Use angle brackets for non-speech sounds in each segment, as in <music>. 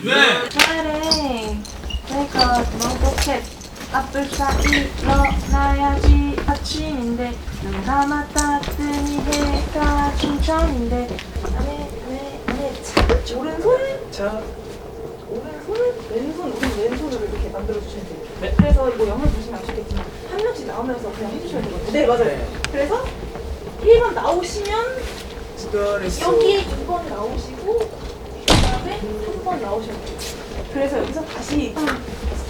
네. 차례 내가 너도켓 앞을 사이 일어나야지 아침인데 눈 감았다 뜨니 해가 춘천인데 네네네 오른손 자, 오른손 왼손 오른 왼손으로 이렇게 만들어 주시면 돼요 네. 그래서 이거 영상 보시면 아시겠지만 한 명씩 나오면서 그냥 해주셔야 되거든요 네 맞아요 네. 그래서 1번 나오시면. 여기 2번 나오시고 그다음에 3 번 돼요. 그래서 여기서 다시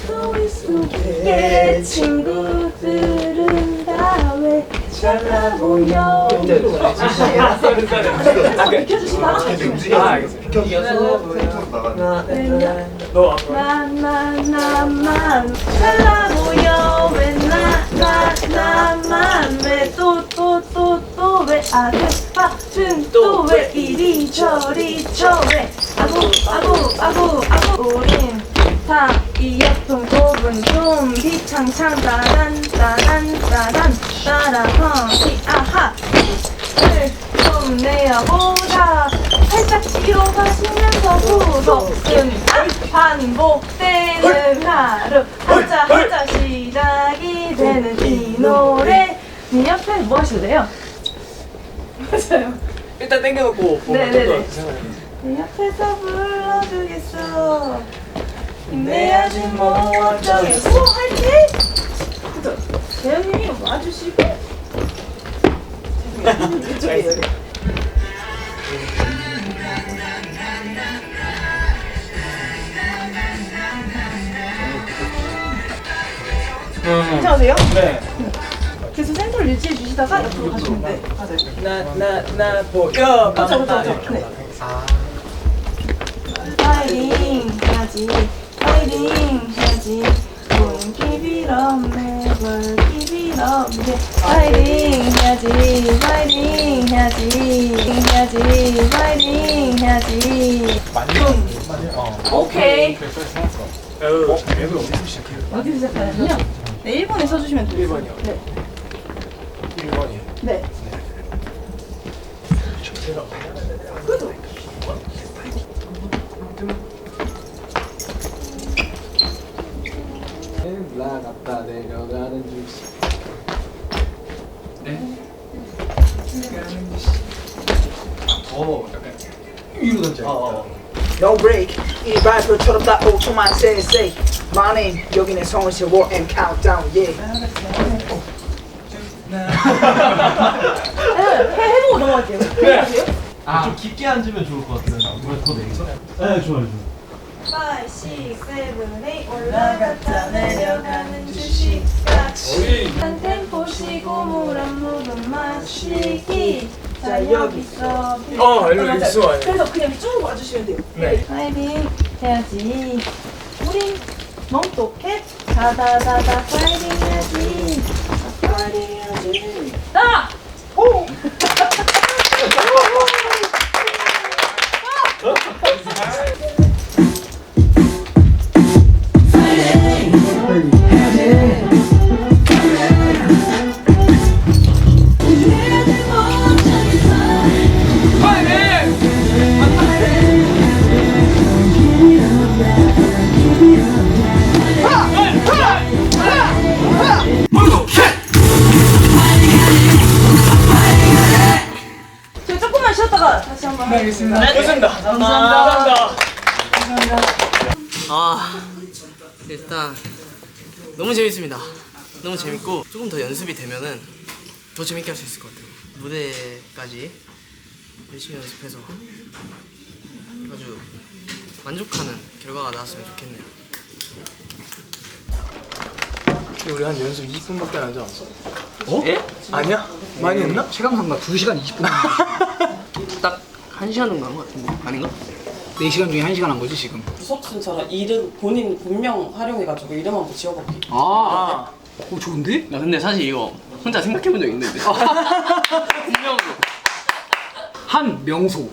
스토리 속에 친구들은 다왜 잘나보여 아, 그- 비켜주시나? 아, 알겠습니다. 비켜서 텐트로 나가는. 네. 너 앞으로. 나만 나만 잘나보여 왜 나 나 나만 왜 또 또 또 또 왜 아들 빠진 또왜 이리 저리 저왜 아구 아구 아구 아구 우린 다 이어폰 꼽은 좀 비 창창 따란 따란 따란. 따라헌 아하. 좀 내어보자. 살짝 뒤로 가시면서 후속은 안 반복되는 하루. 하자 하자 시작이 되는 이 노래. 네 옆에 뭐 하실래요? 맞아요 일단 땡겨놓고 보면 네네네. 좀더 생각해. 네 옆에서 불러주겠어 힘내야지 뭐 어쩌겠어 할지 그죠? 재현님이 와주시고 죄송해요 이쪽이에요 괜찮으세요? 네. 그래서 센터를 유지해 주시다가 옆으로 가시면 돼 맞아요 나, 나, 나 보여. 그쵸, 그쵸. 네. 파이팅 해야지 파이팅 해야지 Don't give it up never give it up yeah. 파이팅 해야지 파이팅 해야지 해야지 파이팅 해야지 오케이 어? 어디서 시작하냐면요 네 1번에 써주시면 돼요 1번이요? 네. 1번이요. 네 그죠? 올라갔다 내려가는 줄시. 네? 더 약간 위로 던져. No break 이 발표처럼 다 5초만 say say My name 여기는 성시워 and countdown yeah 네, 해, 해보고 넘어갈게요. 괜찮으세요? 아, 좀 깊게 앉으면 좋을 것 같아요. 뭐야, 더 내리죠? 네, 좋아요, 좋아요. 5, 6, 7, 8 올라갔다 내려가는 주식같이. 한 템포 쉬고 물한 모금 마시기. 자 여기서 어, 일로 맞아요. 있어, 아니야. 그래서 그냥 쭉 와주시면 돼요. 네. 파이팅 해야지. 우린 멍똑해? 다다다다 파이팅 해야지. 파이팅 해야지 나! 오! 저 한번 네, 알겠습니다. 좋습니다. 감사합니다. 아 일단 너무 재밌습니다. 너무 재밌고 조금 더 연습이 되면은 더 재밌게 할 수 있을 것 같아요. 무대까지 열심히 연습해서 아주 만족하는 결과가 나왔으면 좋겠네요. 우리 한 연습 20분밖에 안 하지 않았어? 어? 예? 아니야? 많이 했나? 체감상가 2시간 20분 <laughs> 딱 한 시간 정도 한것 같은데. 아닌가? 4시간 중에 1시간 한 거지 지금. 수업순처럼 이름 본인 본명 활용해가지고 이름 한번 지어볼게. 아, 오 좋은데? 나 근데 사실 이거 혼자 생각해본 적 있는데. <laughs> 분명으로 한 명소.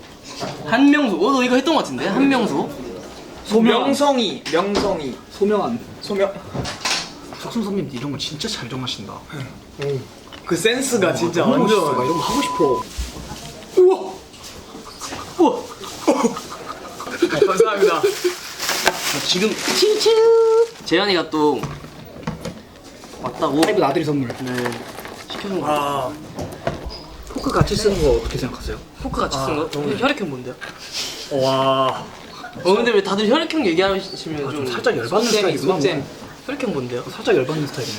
한명소. 어, 너 이거 했던 것 같은데? 한명소. 명성이 명성이. 소명한. 소명. 석순 선배님 이런 거 진짜 잘 정하신다. 그 센스가 진짜 멋있어. 나 완전. 이런 거 하고 싶어 우와 우와 감사합니다. 지금 치치 재현이가 또 왔다고 하이브 나들이 선물. 네 시켜준 거 아 포크 같이 쓰는 거 어떻게 생각하세요? 포크 같이 쓴 거? 근데 혈액형 뭔데요? 와. 어 근데 왜 다들 혈액형 얘기하시면 좀 살짝 열받는 쌤, 스타일이구나, 쌤. 혈액형 뭔데요? 살짝 열받는 스타일이네.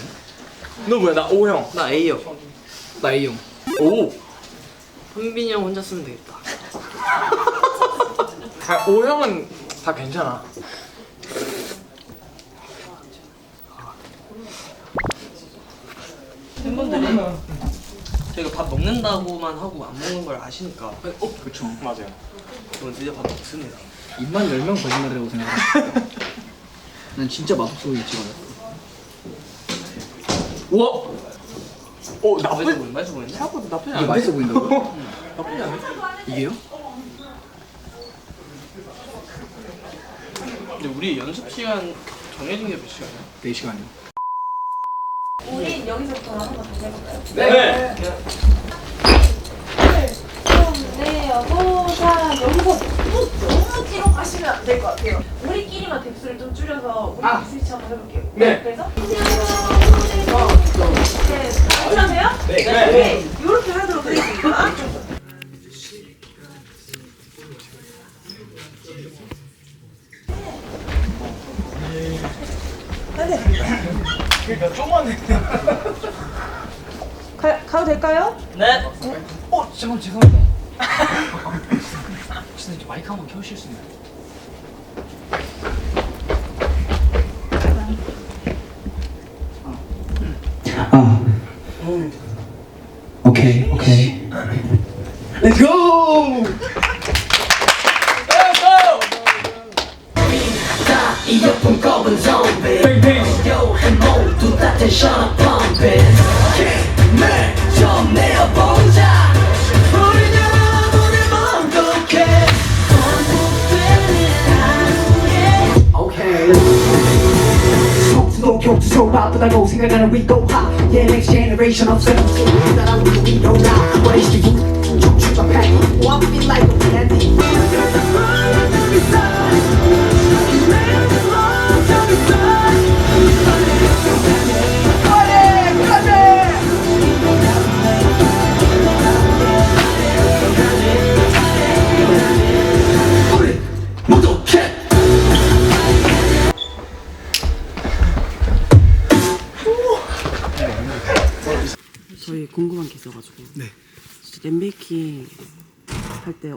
너 뭐야 나 O형. 나 A형 나 A형. 오. 현빈이 형 혼자 쓰면 되겠다 아, O형은 다 괜찮아. 팬분들이 저희가 밥 먹는다고만 하고 안 먹는 걸 아시니까 어, 그쵸. 맞아요. 저는 드디어 밥 먹습니다 입만 열면 거짓말이라고 생각해. 난 진짜 맛없어 보이지 않아. 우와. 오 맛있어 나쁘. 보이는 맛있어 보이는데? 생각보다 나쁘지 이게 않아. 맛있어 보인다고요? 나쁘지 않아. 이게요? 근데 우리 연습 시간 정해진 게 몇 시간이야? 4시간이요. 우리 여기서부터 한번 다시 해볼까요? 네. 네, 여보자 여기서 또 너무 뒤로 가시면 안 될 것 같아요. 우리끼리만 뎁스를 좀 줄여서 우리 스위치 한번 해볼게요. 네. 그래서 네, 괜찮으세요? 네. 네. 이렇게 하도록 하겠습니다. 그러니까 좀만. <laughs> 가, 가도 될까요? 네 어, 잠깐 죄송합니다. 혹시 이제 마이크 한번 켜주실 수 있나요? 오케이 오케이 Let's go. 이어폰 모두 다 바쁘다고 생각하는 we go high Yeah next generation of seven 따라 우리 we go now What is the youth? 촉촉한 패기 What feel like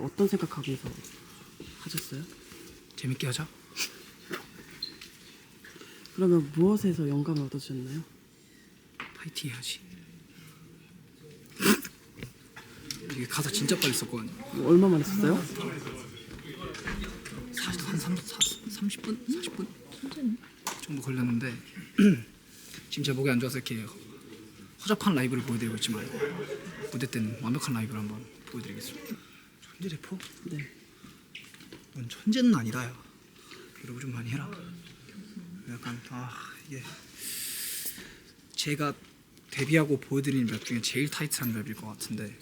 어떤 생각하면서 하셨어요? 재밌게 하자. 그러면 무엇에서 영감을 얻으셨나요? 파이팅 해야지. 이게 가사 진짜 빨리 썼거든요. 뭐 얼마만 했었어요? 사실 한 3, 30분? 40분? 정도 걸렸는데 <clears throat> 지금 제 목이 안 좋아서 이렇게 허접한 라이브를 보여드리고 있지만 무대 때는 완벽한 라이브를 한번 보여드리겠습니다. 천재 래퍼? 네. 넌 천재는 아니다 야. 이러고 좀 많이 해라. 약간 아 이게 제가 데뷔하고 보여드린 랩 중에 제일 타이트한 랩일 것 같은데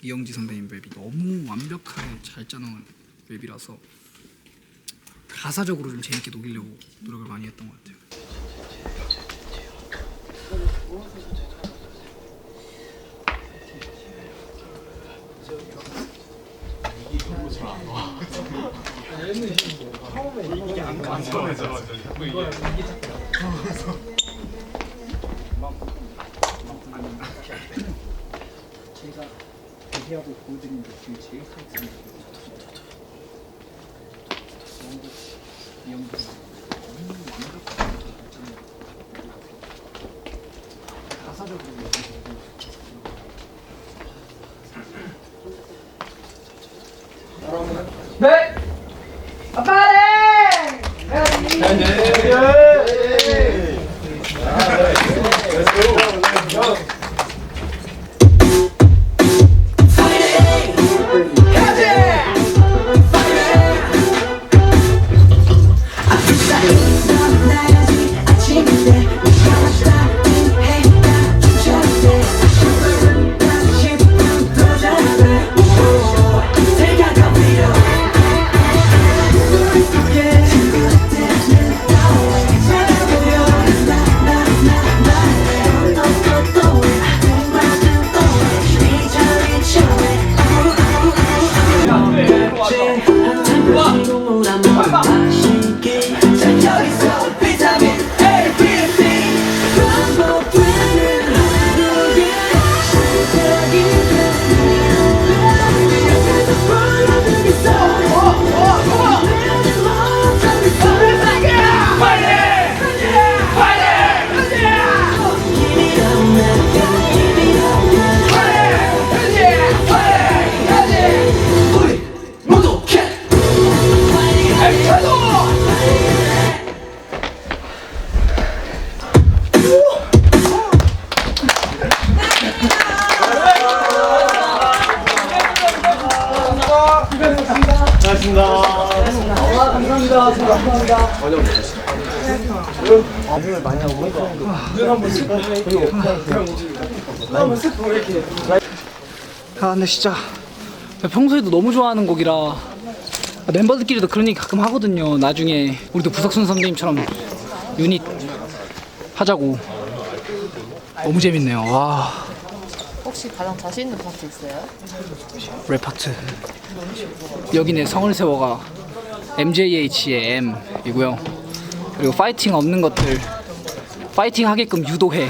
이영지 선배님 랩이 너무 완벽하게 잘 짜놓은 랩이라서 가사적으로 좀 재밌게 녹이려고 노력을 많이 했던 것 같아요. 제가 데뷔하고 보여드린 것 중에 제일 타이트한 랩이에요. 이영지 아 근데 진짜 평소에도 너무 좋아하는 곡이라 멤버들끼리도 그런 얘기 가끔 하거든요. 나중에 우리도 부석순 선배님처럼 유닛 하자고. 너무 재밌네요. 와. 혹시 가장 자신 있는 파트 있어요? 랩 파트. 여기네 성을 세워가 MJH의 M이고요. 그리고 파이팅 없는 것들 파이팅 하게끔 유도해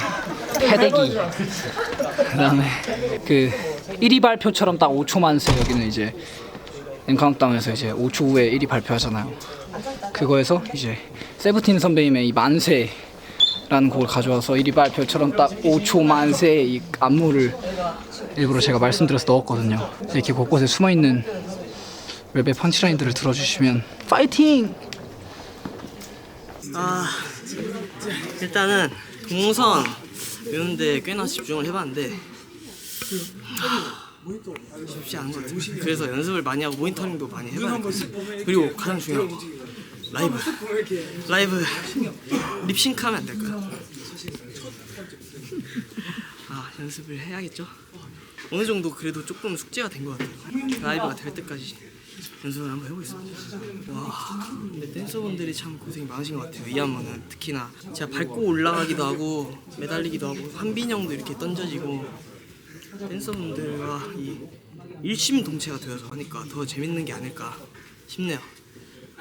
해대기. 그다음에 그 1위 발표처럼 딱 5초만 세 여기는 이제 엠카운트다운에서 이제 5초 후에 1위 발표하잖아요. 그거에서 이제 세븐틴 선배님의 이 만세 라는 곡을 가져와서 1위 발표처럼 딱 5초 만세 이 안무를 일부러 제가 말씀드려서 넣었거든요. 이렇게 곳곳에 숨어 있는 랩의 펀치라인들을 들어주시면 파이팅! 아 일단은 동선 외우는데 꽤나 집중을 해봤는데 하, 쉽지 않은 것 같아요. 그래서 연습을 많이 하고 모니터링도 많이 해봐야 같아요. 그리고 가장 중요한 거 라이브 라이브 립싱크하면 안 될까요? 아 연습을 해야겠죠. 어느 정도 그래도 조금 숙제가 된 것 같아요. 라이브가 될 때까지 연습을 한번 해보겠습니다. 와, 근데 댄서분들이 참 고생이 많으신 것 같아요. 이 안무는 특히나 제가 밟고 올라가기도 하고 매달리기도 하고 한빈 형도 이렇게 던져지고 댄서분들과 이 일심동체가 되어서 하니까 더 재밌는 게 아닐까 싶네요.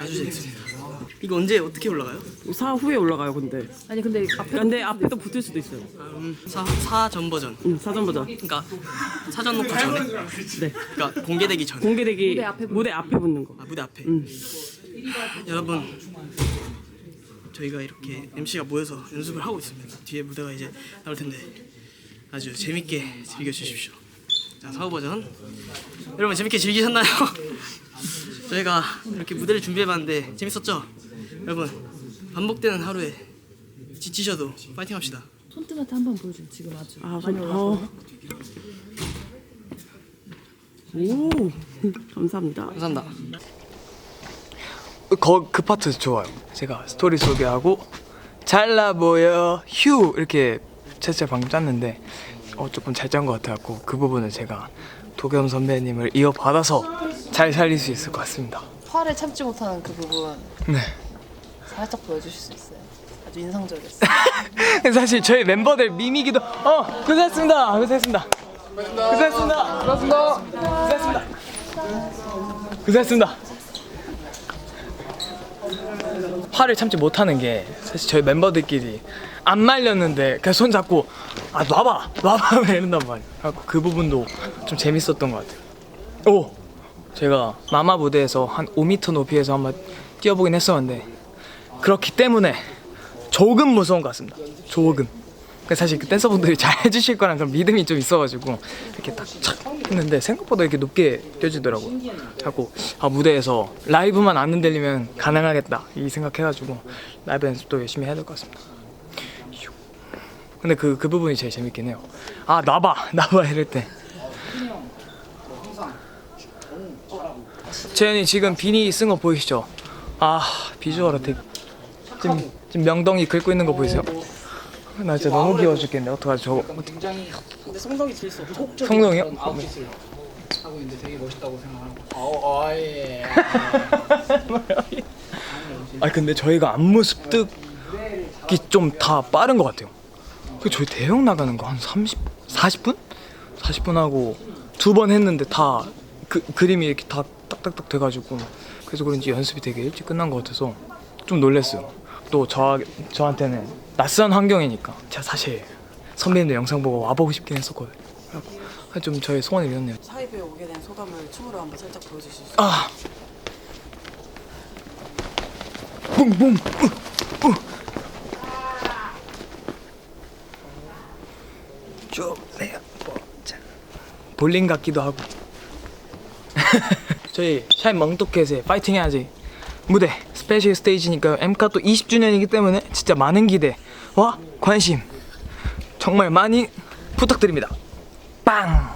아주 재밌습니다. 이거 언제 어떻게 올라가요? 사 후에 올라가요 근데. 아니 근데 앞에 근데 앞에도 붙을 수도 있어요. 음, 사 사전 버전. 응 사전 보자. 그러니까 사전 녹화 전에. 네. 그러니까 공개되기 전에. 공개되기 무대 앞에 무대 앞에 붙는 거. 아 무대 앞에. 응. 여러분 저희가 이렇게 MC가 모여서 연습을 하고 있습니다. 뒤에 무대가 이제 나올 텐데 아주 재밌게 즐겨 주십시오. 자 사후 버전 여러분 재밌게 즐기셨나요? <laughs> 저희가 이렇게 무대를 준비해봤는데 재밌었죠? 여러분 반복되는 하루에 지치셔도 파이팅합시다. 손등한테 한번 보여줘 지금 아주 아 많이 좀- 올라서 어. 오 <laughs> 감사합니다. 감사합니다. 거, 그 파트 좋아요. 제가 스토리 소개하고 잘나 보여 휴 이렇게 채채 방금 짰는데 어, 조금 잘 짠 것 같아갖고 그 부분을 제가 도겸 선배님을 이어받아서 잘 살릴 수 있을 것 같습니다. 화를 참지 못하는 그 부분 네. 살짝 보여주실 수 있어요? 아주 인상적이었어요. <laughs> 사실 저희 멤버들 밈이기도 어 고생했습니다. 고생했습니다. 고생했습니다. 고생했습니다. 고생했습니다. 고생했습니다 화를 참지 못하는 게 사실 저희 멤버들끼리 안 말렸는데 그냥 손 잡고 아 놔봐 놔봐 <laughs> 왜 이런단 그래갖고 그 부분도 좀 재밌었던 것 같아요 오 제가 마마 무대에서 한 5m 높이에서 한번 뛰어보긴 했었는데 그렇기 때문에 조금 무서운 것 같습니다. 조금. 그 사실 그 댄서분들이 잘 <laughs> 해주실 거란 그런 믿음이 좀 있어가지고 이렇게 딱착 했는데 생각보다 이렇게 높게 뛰어지더라고. 자꾸 아 무대에서 라이브만 안 흔들리면 가능하겠다 이 생각해가지고 라이브 연습도 열심히 해야 될 것 같습니다. 휴. 근데 그 그 부분이 제일 재밌긴 해요. 아 나봐 <laughs> 나봐 이럴 때. 재현이 지금 비니 쓴 거 보이시죠? 아 비주얼 어택. 지금, 지금 명덩이 긁고 있는 거 보이세요? 나 진짜 너무 귀여워 죽겠네. 어떡하지 저거. 근데 성덕이 제일 써. 성동이요? 하고 있는데 되게 멋있다고 생각하고. 어, 어, 예. 아 근데 저희가 안무 습득이 좀 다 빠른 것 같아요. 그 저희 대형 나가는 거 한 30, 40분? 40분 하고 두 번 했는데 다 그, 그림이 이렇게 다 딱딱딱 돼가지고 그래서 그런지 연습이 되게 일찍 끝난 것 같아서 좀 놀랐어요. 또 저, 저한테는 낯선 환경이니까 제가 사실 선배님들 영상 보고 와보고 싶긴 했었거든요. 그래갖고 좀 저의 소원을 이뤘네요. 사이브에 오게 된 소감을 춤으로 한번 살짝 보여주실 수 있어요? 아. 뿡뿡. 우, 우. 좋네요. 보자. 볼링 같기도 하고. <laughs> 저희 샤인 멍떡켓의 파이팅 해야지 무대 스페셜 스테이지니까 엠카 또 20주년이기 때문에 진짜 많은 기대와 관심 정말 많이 부탁드립니다. 빵.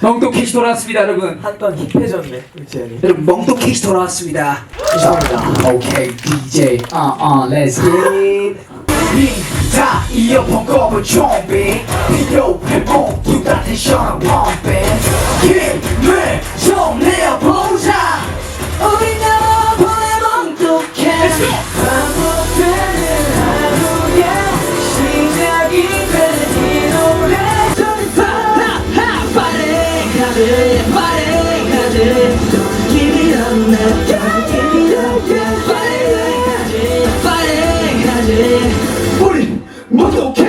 멍도 캐시 돌아왔습니다 여러분. 한번 힙해졌네 우리 여러분 멍도 캐시 돌아왔습니다. 죄송합니다. 오케이 DJ 어어 let's get it. 다 이어폰 꼽은 좀비. 필요해 모두 다 텐션을 펌핑 멍도캐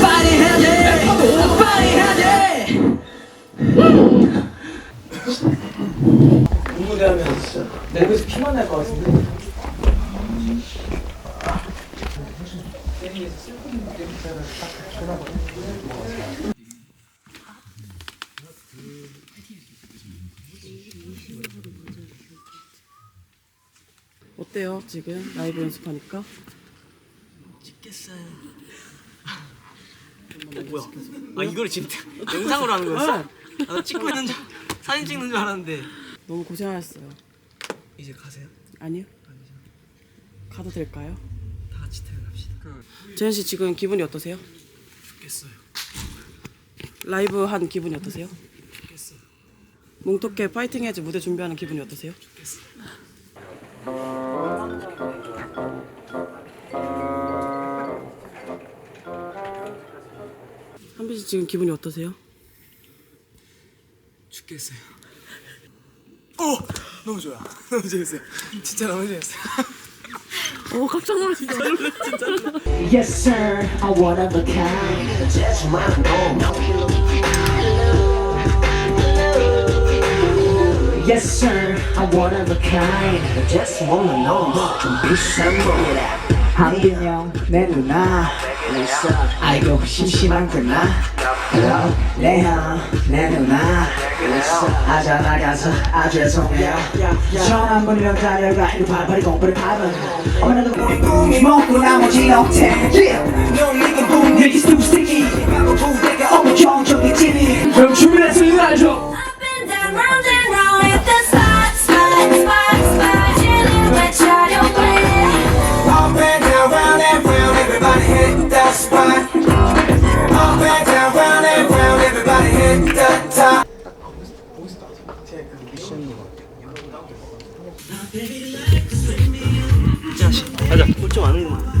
파리 해야 돼. 파리 해야 돼. 공부대하면 진짜 내부에서 피만 날 것 같은데? 어때요 지금 라이브 연습하니까? 찍겠어요. 어, 뭐야? 아 이거를 지금 <laughs> 영상으로 하는 거였어? 아, 나 찍고 있는 줄 사진 찍는 줄 알았는데 너무 고생하셨어요. 이제 가세요? 아니요? 가도 될까요? 다 같이 퇴근합시다. 재현 씨 지금 기분이 어떠세요? 죽겠어요. 라이브 한 기분이 어떠세요? 죽겠어요. 몽토케 파이팅 해야지 무대 준비하는 기분이 어떠세요? 씨 지금 기분이 어떠세요? 죽겠어요. 오! 너무 좋아 너무 재밌어요 진짜 너무 재밌어요 오 깜짝 놀랐어 진짜 Yes sir, I one of a kind. Just wanna know. Yes sir, I one of a kind. Just wanna know. 뭐좀 비싼 거. 한빈영 내 누나. 아이고 심심한구나. Hello, 레아 내 누나. 아자 나가서 아 죄송해요. 전화 한 번이면 달려가 이리 발발이 공부를 밟은. 어머나도 우리 꿈이 먹고 나머지 없대. 열리고 붐 여기 stu sticky. 어머 정적인 TV. 그럼 준비됐어 자식. 가자. 꿀좀 아는구만.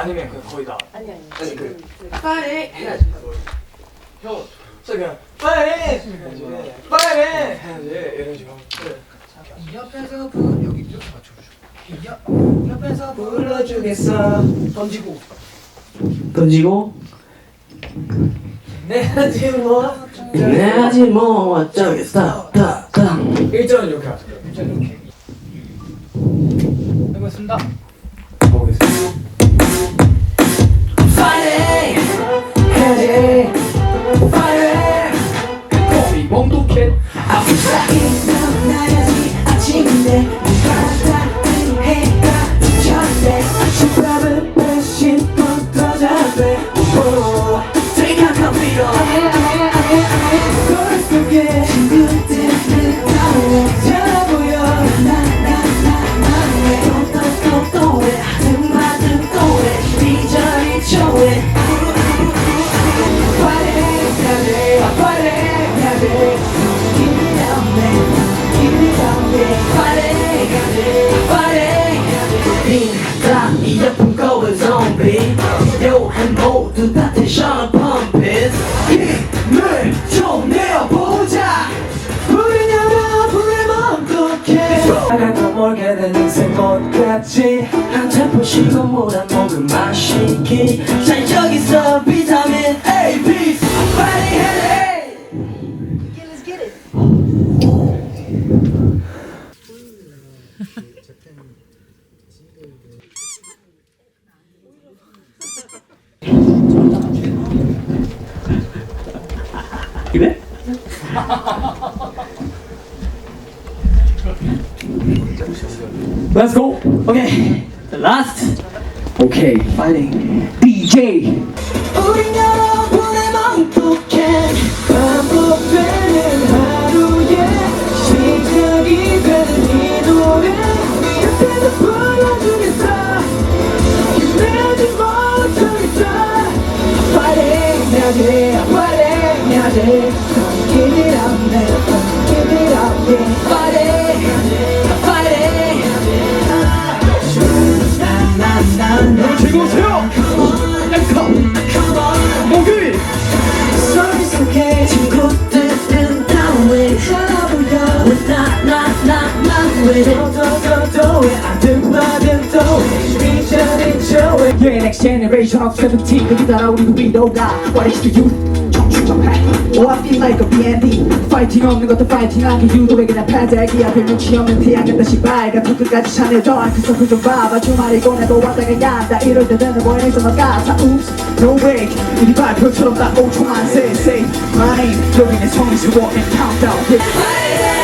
아니면 그 거의 다. 아니 아니. 아니 그 빨리 형, 저 그냥 빨리 해야지 빨리 해야지 이런 식으로 옆에서 불 여기 이렇게 맞춰주죠 옆, 옆에서 불러주겠어. 던지고. 던지고? 내지 뭐. 내야지 뭐. 어쩌겠어. 따따. 1절은 이렇게 하죠 1절은 이렇게. 해보겠습니다 꼬리 멍도캔 나야지 아침인데 포시고 뭐라 먹은 마시기 자 여기서 Fighting. DJ. 네 Don't give it up yeah 저왜 Yeah, next generation of 17 여기 따라 우리도 위로가. What is the youth? 청춘정해. Oh, I feel like a BND 파이팅 없는 것도 파이팅하게 유도해 그냥 패대기야 별명치 없는 태양은 다시 밝아 더 끝까지 차내줘. 그 서클 좀 봐봐. 주말이고 내도 왔다가 야다. 이럴 때 되는 보이는 것 같아 Oops, no way 우리 발표처럼 다 5초만 say say My name 여기는 성수고. And countdown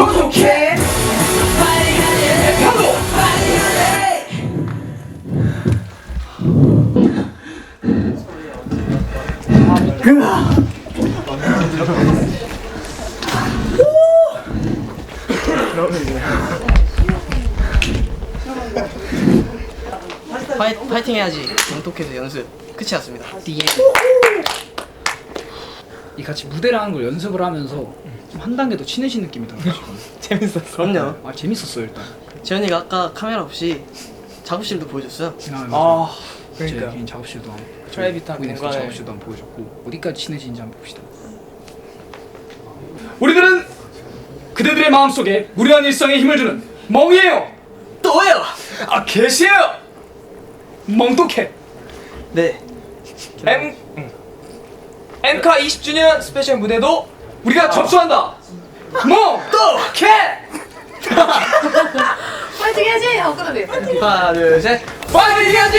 파도 파이, 파이팅 해야지. 정독해서 연습 끝이 났습니다. 이 같이 무대를 하는 걸 연습을 하면서 좀 한 단계 더 친해진 느낌이 들어요. <laughs> 재밌었어. 그럼요 아 재밌었어요 일단. 재현이가 아까 카메라 없이 작업실도 보여줬어요 아, 아, 제 그러니까. 개인 작업실도 한번 프라이빗한 우인에서 공간을. 작업실도 한번 보여줬고 어디까지 친해지는지 한번 봅시다. 우리들은 그대들의 마음속에 무료한 일상에 힘을 주는 멍이에요. 또요 아 개시에요. 멍독해. 네. M 엠카 20주년 스페셜 무대도 우리가 접수한다. 멍독해. <laughs> 파이팅 해야지! 하고 끊어야 돼. 하나 둘 셋. 파이팅 해야지.